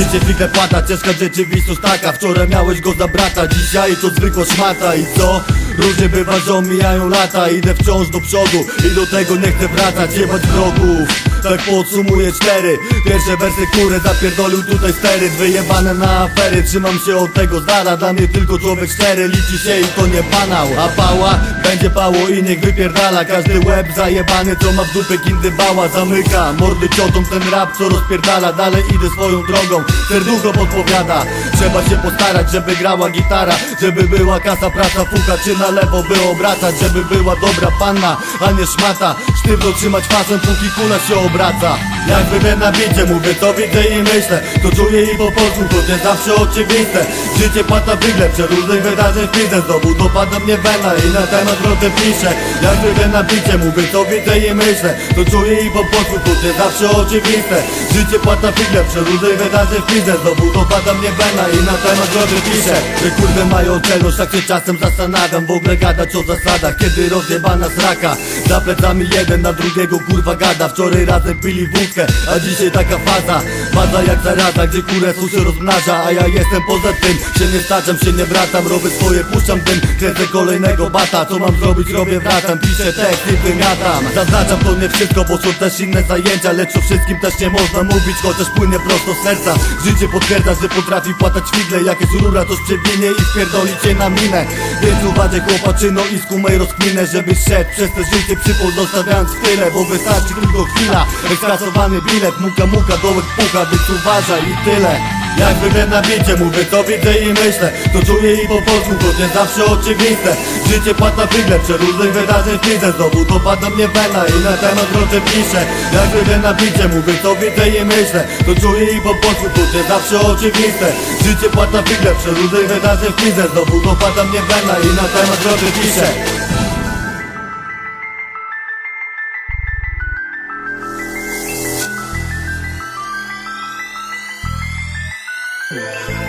Życie figle płata, ciężka rzeczywistość taka Wczoraj miałeś go za brata, dzisiaj to zwykła szmata I co? Różnie bywa, że omijają lata Idę wciąż do przodu i do tego nie chcę wracać Jebać wrogów. Tak podsumuję cztery Pierwsze wersy, które zapierdolił tutaj stery. Wyjebane na afery, trzymam się od tego z dala Dla mnie tylko człowiek cztery, liczy się i to nie banał. A pała, będzie pało i niech wypierdala Każdy łeb zajebany, co ma w dupie kindy bała Zamyka mordy ciotą ten rap, co rozpierdala Dalej idę swoją drogą, serducho podpowiada Trzeba się postarać, żeby grała gitara Żeby była kasa, praca, fuka czy na lewo by obracać Żeby była dobra panna, a nie szmata. Sztywno trzymać fason, póki kula się obraca. Jak wybię na bicie, mówię to widzę i myślę. To czuję i po polsku, to nie zawsze oczywiste Życie płata wygle, przeróżnych wydarzeń wpizdę Znowu dopada mnie wena i na temat wrotem piszę. Jak wybię na bicie, mówię to widzę i myślę. To czuję i po to nie zawsze oczywiste. Życie płata wygle, przeróżnych wydarzeń wpizdę Znowu dopada mnie wena i na temat wrotem piszę. Że kurde mają czelność, tak się czasem zastanawiam. W ogóle gadać o zasadach, kiedy rozjebana sraka. Za plecami jeden na drugiego kurwa gada. Wczoraj razem pili wódkę, a dzisiaj taka faza. Faza jak zaraza, gdzie kurę się rozmnaża A ja jestem poza tym, się nie staczam, się nie wracam Robię swoje, puszczam dym, kręcę kolejnego bata Co mam zrobić, robię, wracam, piszę tekst i wymiatam. Zaznaczam to nie wszystko, bo są też inne zajęcia Lecz o wszystkim też nie można mówić, chociaż płynie prosto z serca. Życie potwierdza, że potrafi płatać figle Jak jest rura, to przewinie i wpierdoli cię na minę. Więc uważaj chłopaczyno i skumaj rozkminę Żebyś szedł przez te życie przypół zostawiając tyle Bo wystarczy tylko chwila, ekstrasowany bilet Muka muka, dołek puka, więc uważaj i tyle jak wygląda na bicie, mówię to widzę i myślę. To czuję i po polsku, to nie zawsze oczywiste. Życie płata wygle, przeróżnych wydarzeń wpizę Znowu dopada mnie wena i na temat wroty piszę Jak wygląda na bicie, mówię to widzę i myślę. To czuję i po polsku, to nie zawsze oczywiste. Życie płata wygle, przeróżnych wydarzeń wpizę Znowu dopada mnie wena i na temat wroty piszę Música